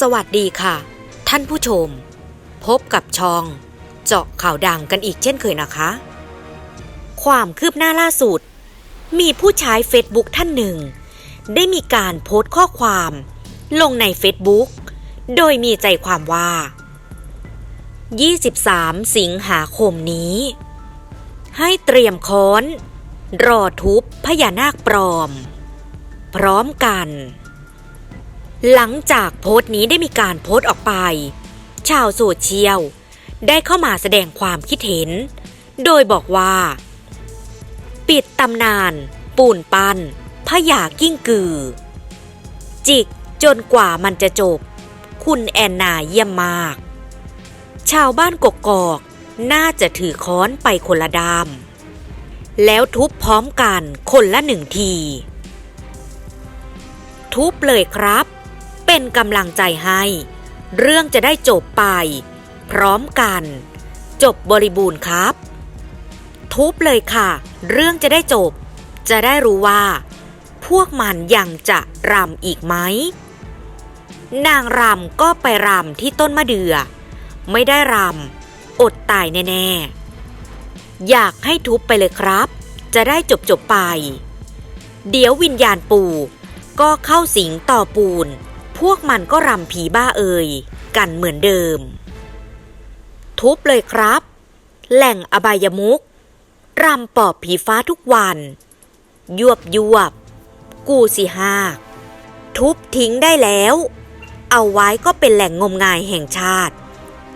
สวัสดีค่ะ ท่านผู้ชม พบกับช่อง เจาะข่าวดังกันอีกเช่นเคยนะคะ ความคืบหน้าล่าสุด มีผู้ใช้เฟซบุ๊กท่านหนึ่ง ได้มีการโพสต์ข้อความ ลงในเฟซบุ๊กโดยมีใจความว่า 23 สิงหาคมนี้ ให้เตรียมค้อน รอทุบพญานาคปลอม พร้อมกัน หลังจากโพสต์นี้ได้มีการโพสต์ออกไป ชาวโซเชียลได้เข้ามาแสดงความคิดเห็น โดยบอกว่า ปิดตำนาน ปูนปันพญากิ้งกือ จิกจนกว่ามันจะจบ คุณแอนนาเยี่ยมมาก ชาวบ้านกกอกน่าจะถือค้อนไปคนละดาม แล้วทุบพร้อมกันคนละหนึ่งที ทุบเลยครับ เป็นกำลังใจให้ เรื่องจะได้จบไป พร้อมกัน จบบริบูรณ์ครับ ทุบเลยค่ะ เรื่องจะได้จบ จะได้รู้ว่า พวกมันยังจะรำอีกไหมนางรำก็ไปรำที่ต้นมะเดือ่อไม่ได้รำอดตายแน่ๆ อยากให้ทุบไปเลยครับ จะได้จบจบไป เดี๋ยววิญญาณปู่ก็เข้าสิงต่อปูน พวกมันก็รำผีบ้าเอ่ยกันเหมือนเดิม ทุบเลยครับ แหล่งอบายมุกรำปอบผีฟ้าทุกวัน ยวบยวบ กูสิหากทุบทิ้งได้แล้ว เอาไว้ก็เป็นแหล่งงมงายแห่งชาติ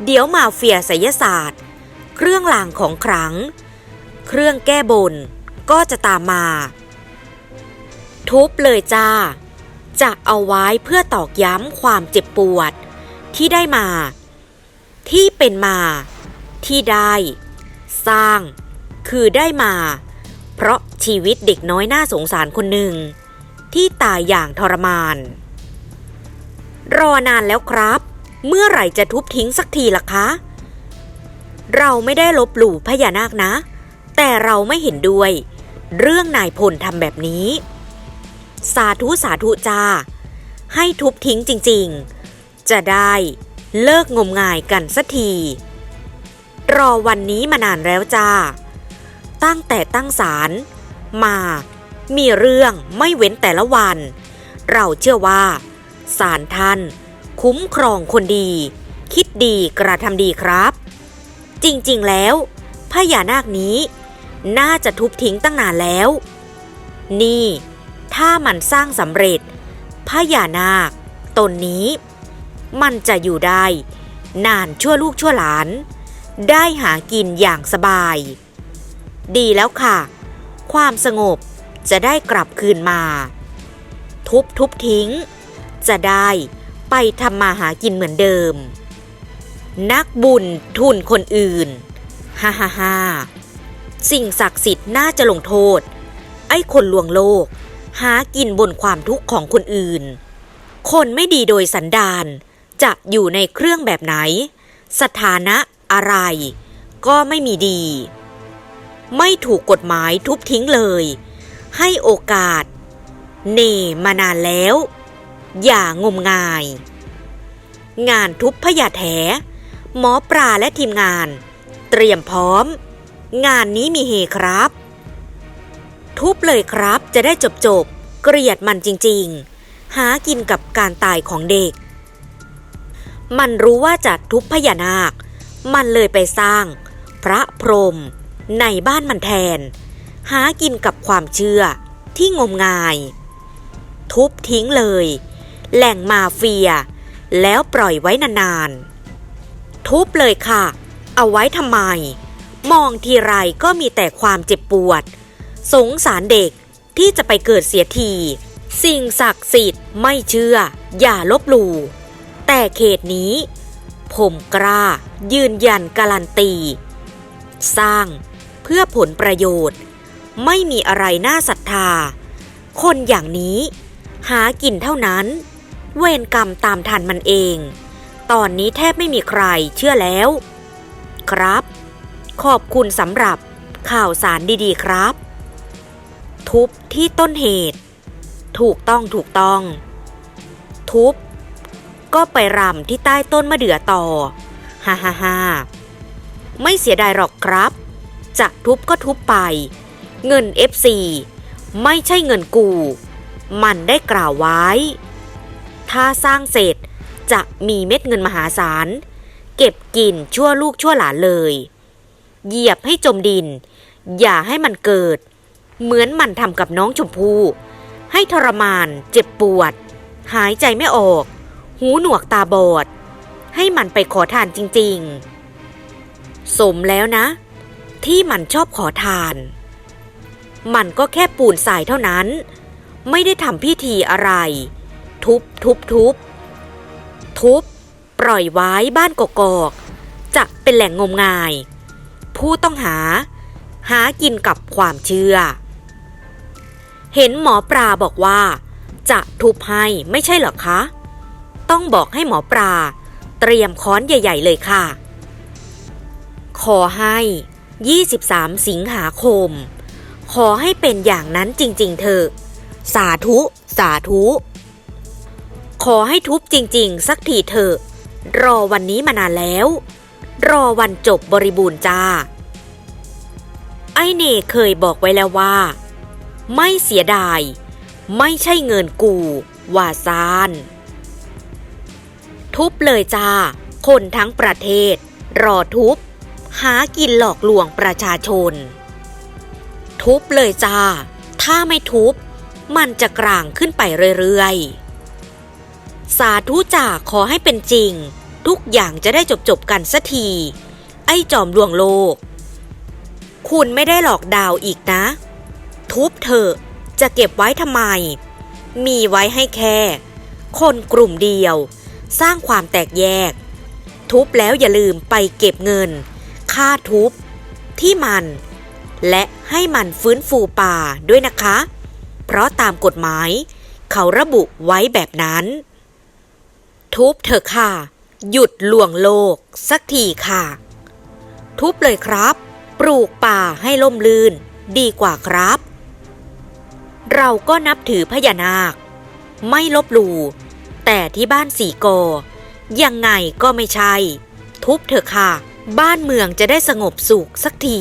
เดี๋ยวมาเฟียไสยศาสตร์ เครื่องรางของขลัง เครื่องแก้บนก็จะตามมา ทุบเลยจ้า จะเอาไว้เพื่อตอกย้ำความเจ็บปวด ที่ได้มา ที่เป็นมา ที่ได้ สร้าง คือได้มา เพราะชีวิตเด็กน้อยน่าสงสารคนหนึ่ง ที่ตายอย่างทรมาน รอนานแล้วครับ เมื่อไหร่จะทุบทิ้งสักทีล่ะคะ เราไม่ได้ลบหลู่พญานาคนะ แต่เราไม่เห็นด้วย เรื่องนายพลทำแบบนี้ สาธุสาธุจ้า ให้ทุบทิ้งจริงๆ จะได้เลิกงมงายกันสักที รอวันนี้มานานแล้วจ้า ตั้งแต่ตั้งศาลมา มีเรื่องไม่เว้นแต่ละวัน เราเชื่อว่าศาลท่าน คุ้มครองคนดี คิดดีกระทำดีครับ จริงๆแล้วพญานาคนี้ น่าจะทุบทิ้งตั้งนานแล้ว นี่ ถ้ามันสร้างสำเร็จพญานาค ตนนี้ มันจะอยู่ได้ นานชั่วลูกชั่วหลาน ได้หากินอย่างสบาย ดีแล้วค่ะ ความสงบจะได้กลับคืนมา ทุบทุบทิ้ง จะได้ไปทำมาหากินเหมือนเดิม นักบุญทุนคนอื่นฮ่าฮ่าฮ่าสิ่งศักดิ์สิทธิ์น่าจะลงโทษ ไอ้คนลวงโลก หากินบนความทุกข์ของคนอื่น คนไม่ดีโดยสันดานจะอยู่ในเครื่องแบบไหน สถานะอะไร ก็ไม่มีดี ไม่ถูกกฎหมายทุบทิ้งเลย ให้โอกาส เนมานานแล้ว อย่างมงาย งานทุบพยาแถ หมอปลาและทีมงาน เตรียมพร้อม งานนี้มีเฮครับ ทุบเลยครับ จะได้จบจบ เกลียดมันจริงๆ หากินกับการตายของเด็ก มันรู้ว่าจะทุบพญานาค มันเลยไปสร้าง พระพรหมในบ้านมันแทน หากินกับความเชื่อที่งมงาย ทุบทิ้งเลย แหล่งมาเฟีย แล้วปล่อยไว้นานๆ ทุบเลยค่ะ เอาไว้ทำไม มองทีไรก็มีแต่ความเจ็บปวด สงสารเด็กที่จะไปเกิดเสียที สิ่งศักดิ์สิทธิ์ไม่เชื่อ อย่าลบหลู่แต่เขตนี้ ผมกล้า ยืนยันการันตี สร้างเพื่อผลประโยชน์ ไม่มีอะไรน่าศรัทธา คนอย่างนี้ หากินเท่านั้น เวรกรรมตามทันมันเอง ตอนนี้แทบไม่มีใครเชื่อแล้ว ครับ ขอบคุณสำหรับข่าวสารดีๆครับ ทุบที่ต้นเหตุ ถูกต้องถูกต้อง ทุบ ก็ไปรำที่ใต้ต้นมะเดื่อต่อฮ่าฮ่าฮ่าไม่เสียดายหรอกครับ จะทุบก็ทุบไป เงิน FC ไม่ใช่เงินกู มันได้กล่าวไว้ ถ้าสร้างเสร็จจะมีเม็ดเงินมหาศาล เก็บกินชั่วลูกชั่วหลานเลย เหยียบให้จมดิน อย่าให้มันเกิด เหมือนมันทำกับน้องชมพู่ให้ทรมาน เจ็บปวด หายใจไม่ออก หูหนวกตาบอด ให้มันไปขอทานจริงๆ สมแล้วนะ ที่มันชอบขอทาน มันก็แค่ปูนสายเท่านั้น ไม่ได้ทำพิธีอะไร ทุบทุบทุบทุบ ปล่อยไว้บ้านกกอกจะเป็นแหล่งงมงาย ผู้ต้องหา หากินกับความเชื่อ เห็นหมอปลาบอกว่า จะทุบให้ไม่ใช่เหรอคะ ต้องบอกให้หมอปลา เตรียมค้อนใหญ่ ๆ เลยค่ะ ขอให้ 23 สิงหาคม ขอให้เป็นอย่างนั้นจริง ๆเถอะสาธุ สาธุ ขอให้ทุบจริง ๆ สักทีเถอะรอวันนี้มานานแล้ว รอวันจบบริบูรณ์จ้า ไอเน่เคยบอกไว้แล้วว่า ไม่เสียดาย ไม่ใช่เงินกูว่าซาน ทุบเลยจ้า คนทั้งประเทศ รอทุบ หากินหลอกลวงประชาชน ทุบเลยจ้า ถ้าไม่ทุบ มันจะกลางขึ้นไปเรื่อยๆ สาธุจ่าขอให้เป็นจริง ทุกอย่างจะได้จบๆกันสักที ไอ้จอมลวงโลก คุณไม่ได้หลอกดาวอีกนะ ทุบเถอะจะเก็บไว้ทำไม มีไว้ให้แค่ คนกลุ่มเดียว สร้างความแตกแยก ทุบแล้วอย่าลืมไปเก็บเงิน ค่าทุบ ที่มัน และให้มันฟื้นฟูป่าด้วยนะคะ เพราะตามกฎหมาย เขาระบุไว้แบบนั้น ทุบเถอะค่ะ หยุดลวงโลก สักทีค่ะ ทุบเลยครับ ปลูกป่าให้ล่มลื่น ดีกว่าครับ เราก็นับถือพญานาค ไม่ลบหลู่แต่ที่บ้านสีโก ยังไงก็ไม่ใช่ ทุบเถอะค่ะ บ้านเมืองจะได้สงบสุขสักที